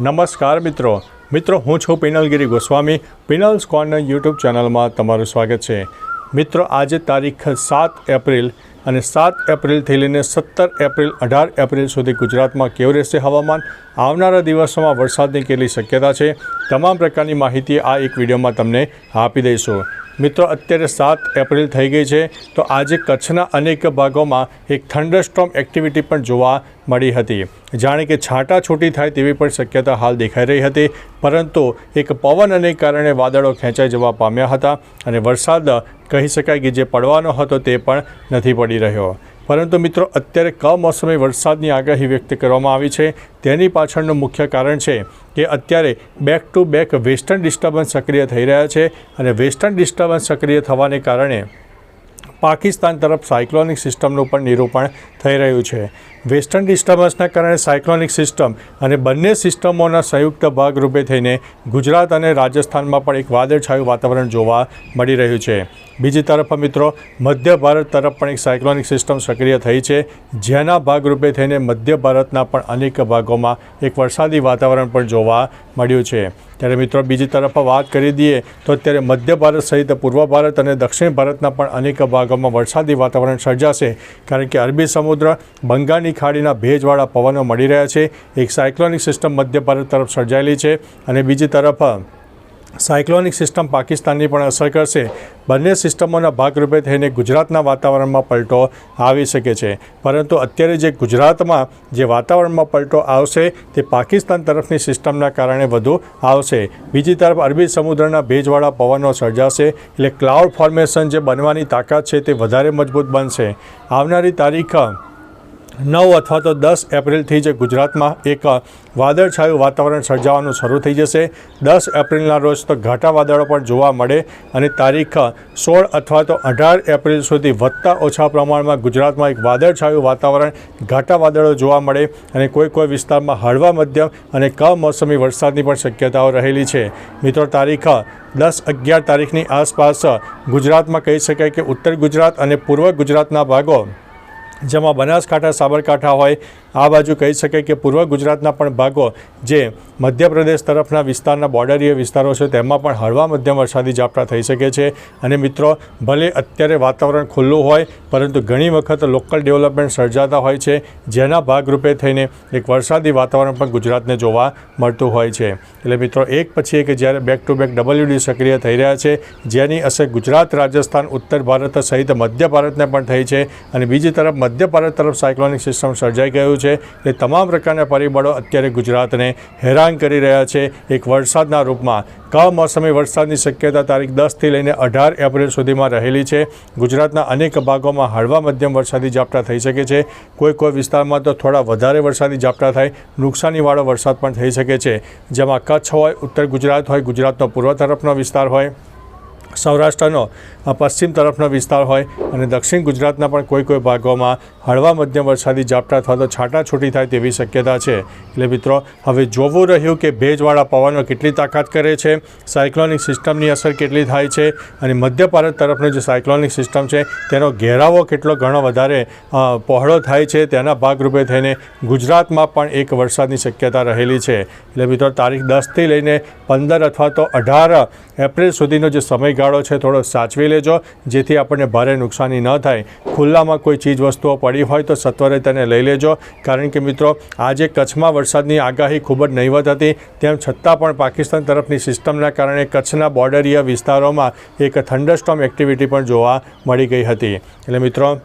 નમસ્કાર મિત્રો. મિત્રો, હું છું પિનલગીરી ગોસ્વામી. પિનલ્સ કોર્નર યુટ્યુબ ચેનલમાં તમારું સ્વાગત છે. મિત્રો, આજે તારીખ સાત એપ્રિલ અને સાત એપ્રિલથી લઈને સત્તર એપ્રિલ, અઢાર એપ્રિલ સુધી ગુજરાતમાં કેવું રહેશે હવામાન? આવનારા દિવસોમાં વરસાદની કેટલી શક્યતા છે? તમામ પ્રકારની માહિતી આ એક વિડીયોમાં તમને આપી દઈશું. મિત્રો, અત્યારે સાત એપ્રિલ થઈ ગઈ છે, તો આજે કચ્છના અનેક ભાગોમાં એક થંડરસ્ટોમ એક્ટિવિટી પણ જોવા મળી હતી. જાણે કે છાંટાછૂટી થાય તેવી પણ શક્યતા હાલ દેખાઈ રહી હતી, પરંતુ એક પવન અને કારણે વાદળો ખેંચાઈ જવા પામ્યા હતા અને વરસાદ કહી શકાય કે જે પડવાનો હતો તે પણ નથી પડી રહ્યો. પરંતુ મિત્રો, અત્યારે કમોસમી વરસાદની આગાહી વ્યક્ત કરવામાં આવી છે. તેની પાછળનું મુખ્ય કારણ છે કે અત્યારે back to back western disturbance સક્રિય થઈ રહ્યા છે અને વેસ્ટર્ન ડિસ્ટર્બન્સ સક્રિય થવાને કારણે પાકિસ્તાન તરફ સાયક્લોનિક સિસ્ટમનું પણ નિરૂપણ થઈ રહ્યું છે. વેસ્ટર્ન ડિસ્ટર્બન્સના કારણે સાયક્લોનિક સિસ્ટમ અને બંને સિસ્ટમોના સંયુક્ત ભાગરૂપે થઈને ગુજરાત અને રાજસ્થાનમાં પણ એક વાદળછાયું વાતાવરણ જોવા મળી રહ્યું છે. બીજી તરફ મિત્રો, મધ્ય ભારત તરફ પણ એક સાયક્લોનિક સિસ્ટમ સક્રિય થઈ છે. જેના ભાગરૂપે થઈને મધ્ય ભારતના પણ અનેક ભાગોમાં એક વરસાદી વાતાવરણ પણ જોવા મળ્યું છે. ત્યારે મિત્રો, બીજી તરફ વાત કરી દઈએ તો અત્યારે મધ્ય ભારત સહિત પૂર્વ ભારત અને દક્ષિણ ભારતના પણ અનેક ભાગોમાં વરસાદી વાતાવરણ સર્જાશે. કારણ કે અરબી સમુદ્ર બંગાળની ખાડીના ભેજવાળા પવનો મળી રહ્યા છે. એક સાયક્લોનિક સિસ્ટમ મધ્ય ભારત તરફ સર્જાયેલી છે અને બીજી તરફ સાયક્લોનિક સિસ્ટમ પાકિસ્તાનની પણ અસર કરશે. બંને સિસ્ટમોના ભાગરૂપે થઈને ગુજરાતના વાતાવરણમાં પલટો આવી શકે છે. પરંતુ અત્યારે જે ગુજરાતમાં જે વાતાવરણમાં પલટો આવશે, તે પાકિસ્તાન તરફની સિસ્ટમના કારણે વધુ આવશે. બીજી તરફ અરબી સમુદ્રના ભેજવાળા પવનો સર્જાશે, એટલે ક્લાઉડ ફોર્મેશન જે બનવાની તાકાત છે તે વધારે મજબૂત બનશે. આવનારી તારીખ નવ અથવા તો દસ એપ્રિલથી જ ગુજરાતમાં એક વાદળછાયું વાતાવરણ સર્જાવાનું શરૂ થઈ જશે. દસ એપ્રિલના રોજ તો ઘાટા વાદળો પણ જોવા મળે અને તારીખ સોળ અથવા તો અઢાર એપ્રિલ સુધી વધતા ઓછા પ્રમાણમાં ગુજરાતમાં એક વાદળછાયું વાતાવરણ, ઘાટા વાદળો જોવા મળે અને કોઈ કોઈ વિસ્તારમાં હળવા મધ્યમ અને કમોસમી વરસાદની પણ શક્યતાઓ રહેલી છે. મિત્રો, તારીખ દસ અગિયાર તારીખની આસપાસ ગુજરાતમાં કહી શકાય કે ઉત્તર ગુજરાત અને પૂર્વ ગુજરાતના ભાગો જેમાં બનાસકાંઠા, સાબરકાંઠા હોય, આ બાજુ કહી શકાય કે પૂર્વ ગુજરાતના પણ ભાગો જે મધ્યપ્રદેશ તરફના વિસ્તારના બોર્ડરીય વિસ્તારો છે, તેમાં પણ હળવા મધ્યમ વરસાદી ઝાપટા થઈ શકે છે. અને મિત્રો, ભલે અત્યારે વાતાવરણ ખુલ્લું હોય, પરંતુ ઘણી વખત લોકલ ડેવલપમેન્ટ સર્જાતા હોય છે, જેના ભાગરૂપે થઈને એક વરસાદી વાતાવરણ પણ ગુજરાતને જોવા મળતું હોય છે. એટલે મિત્રો, એક પછી એક જ્યારે બેક ટુ બેક ડબલ્યુડી સક્રિય થઈ રહ્યા છે, જેની અસર ગુજરાત, રાજસ્થાન, ઉત્તર ભારત સહિત મધ્ય ભારતને પણ થઈ છે. અને બીજી તરફ મધ્ય ભારત તરફ સાયક્લોનિક સિસ્ટમ સર્જાઈ ગયું છે તે તમામ પ્રકારના પરિબળો અત્યારે ગુજરાતને હેરાન કરી રહ્યા છે. એક વરસાદના રૂપમાં કમોસમી વરસાદની શક્યતા તારીખ દસથી લઈને અઢાર એપ્રિલ સુધીમાં રહેલી છે. ગુજરાતના અનેક ભાગોમાં હળવા મધ્યમ વરસાદી ઝાપટા થઈ શકે છે. કોઈ કોઈ વિસ્તારમાં તો થોડા વધારે વરસાદી ઝાપટા થાય. નુકસાનીવાળો વરસાદ પણ થઈ શકે છે. જેમાં કચ્છ હોય, ઉત્તર ગુજરાત હોય, ગુજરાતનો પૂર્વ તરફનો વિસ્તાર હોય. સૌરાષ્ટ્રનો પશ્ચિમ તરફનો વિસ્તાર હોય અને દક્ષિણ ગુજરાતના પણ કોઈ કોઈ ભાગોમાં હળવા મધ્યમ વરસાદી ઝાપટા અથવા તો છાંટાછૂટી થાય તેવી શક્યતા છે. એટલે મિત્રો, હવે જોવું રહ્યું કે ભેજવાળા પવનો કેટલી તાકાત કરે છે, સાયક્લોનિક સિસ્ટમની અસર કેટલી થાય છે અને મધ્ય ભારત તરફનો જે સાયક્લોનિક સિસ્ટમ છે, તેનો ઘેરાવો કેટલો ઘણો વધારે પહોળો થાય છે, તેના ભાગરૂપે થઈને ગુજરાતમાં પણ એક વરસાદની શક્યતા રહેલી છે. એટલે મિત્રો, તારીખ દસથી લઈને પંદર અથવા તો અઢાર એપ્રિલ સુધીનો જે સમયગાળો છે થોડો સાચવી લેજો. જેથી આપણને ભારે નુકસાની ન થાય. ખુલ્લામાં કોઈ ચીજ વસ્તુઓ પડી હોય તો સત્વરે તેને લઈ લેજો. કારણ કે મિત્રો, આજે કચ્છમાં વરસાદની આગાહી ખૂબ જ નહીવત હતી. તેમ છતાં પણ પાકિસ્તાન તરફની સિસ્ટમના કારણે કચ્છના બોર્ડરીય વિસ્તારોમાં એક થંડરસ્ટોમ એક્ટિવિટી પણ જોવા મળી ગઈ હતી. એટલે મિત્રો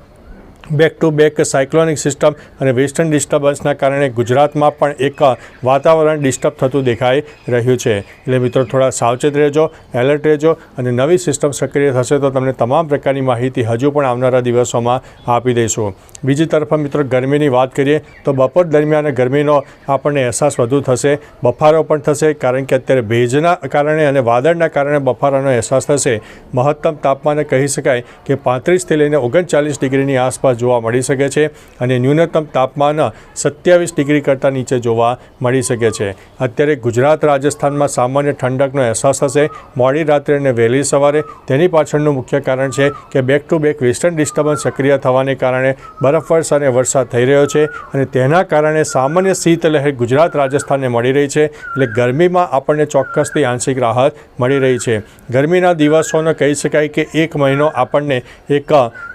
back to back cyclonic system અને વેસ્ટર્ન ડિસ્ટર્બન્સના કારણે ગુજરાતમાં પણ એક વાતાવરણ ડિસ્ટર્બ થતું દેખાઈ રહ્યું છે. એટલે મિત્રો, થોડા સાવચેત રહેજો એલર્ટ રહેજો અને નવી સિસ્ટમ સક્રિય થશે તો તમને તમામ પ્રકારની માહિતી હજુ પણ આવનારા દિવસોમાં આપી દઈશું. બીજી તરફ મિત્રો, ગરમીની વાત કરીએ તો બપોર દરમિયાન ગરમીનો આપણને અહેસાસ વધુ થશે, બફારો પણ થશે કારણ કે અત્યારે ભેજના કારણે અને વાદળના કારણે બફારાનો અહેસાસ થશે. મહત્તમ તાપમાને કહી શકાય કે પાંત્રીસથી લઈને ઓગણચાલીસ ડિગ્રીની આસપાસ આસપાસ જોવા મળી શકે છે અને ન્યૂનતમ તાપમાન સત્યાવીસ ડિગ્રી કરતાં નીચે જોવા મળી શકે છે. અત્યારે ગુજરાત રાજસ્થાનમાં સામાન્ય ઠંડકનો અહેસાસ થશે મોડી રાત્રે અને વહેલી સવારે તેની પાછળનું મુખ્ય કારણ છે કે back to back western disturbance સક્રિય થવાને કારણે બરફવર્ષ અને વરસાદ થઈ રહ્યો છે અને તેના કારણે સામાન્ય શીતલહેર ગુજરાત રાજસ્થાનને મળી રહી છે એટલે ગરમીમાં આપણને ચોક્કસથી આંશિક રાહત મળી રહી છે. ગરમીના દિવસોનો કહી શકાય કે એક મહિનો આપણને એક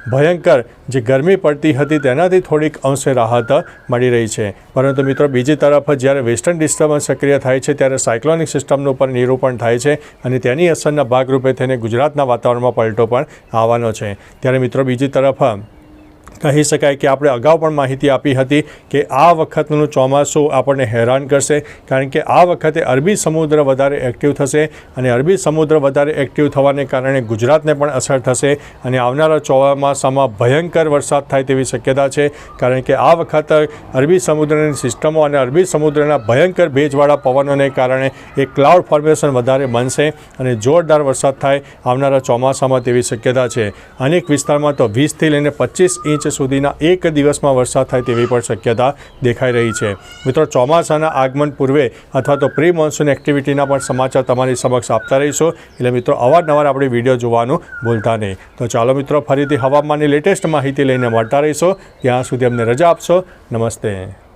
ભયંકર જે ગરમી પડતી હતી તેનાથી થોડીક અંશે રાહત મળી રહી છે. પરંતુ મિત્રો, બીજી તરફ જ્યારે વેસ્ટર્ન ડિસ્ટર્બન્સ સક્રિય થાય છે, ત્યારે સાયક્લોનિક સિસ્ટમનું પણ નિરૂપણ થાય છે અને તેની અસરના ભાગરૂપે તેને ગુજરાતના વાતાવરણમાં પલટો પણ આવવાનો છે. ત્યારે મિત્રો, બીજી તરફ કહી શકાય કે આપણે અગાઉ પણ માહિતી આપી હતી કે આ વખતનું ચોમાસું આપણને હેરાન કરશે, કારણ કે આ વખતે અરબી સમુદ્ર વધારે એક્ટિવ થશે અને અરબી સમુદ્ર વધારે એક્ટિવ થવાને કારણે ગુજરાતને પણ અસર થશે અને આવનારા ચોમાસામાં ભયંકર વરસાદ થાય તેવી શક્યતા છે, કારણ કે આ વખત અરબી સમુદ્રની સિસ્ટમો અને અરબી સમુદ્રના ભયંકર ભેજવાળા પવનોને કારણે એક ક્લાઉડ ફોર્મેશન વધારે બનશે અને જોરદાર વરસાદ થાય આવનારા ચોમાસામાં તેવી શક્યતા છે. અનેક વિસ્તારમાં તો વીસથી લઈને પચીસ ઇંચ સુધીના એક દિવસમાં વરસાદ થાય તેવી પણ શક્યતા દેખાઈ રહી છે. મિત્રો, ચોમાસાના આગમન પૂર્વે અથવા તો પ્રી મોન્સૂન એક્ટિવિટીના પણ સમાચાર તમારી સમક્ષ આપતા રહીશું. એટલે મિત્રો, અવારનવાર આપણે વીડિયો જોવાનું ભૂલતા નહીં. તો ચાલો મિત્રો, ફરીથી હવામાનની લેટેસ્ટ માહિતી લઈને મળતા રહીશું. ત્યાં સુધી અમને રજા આપશો. નમસ્તે.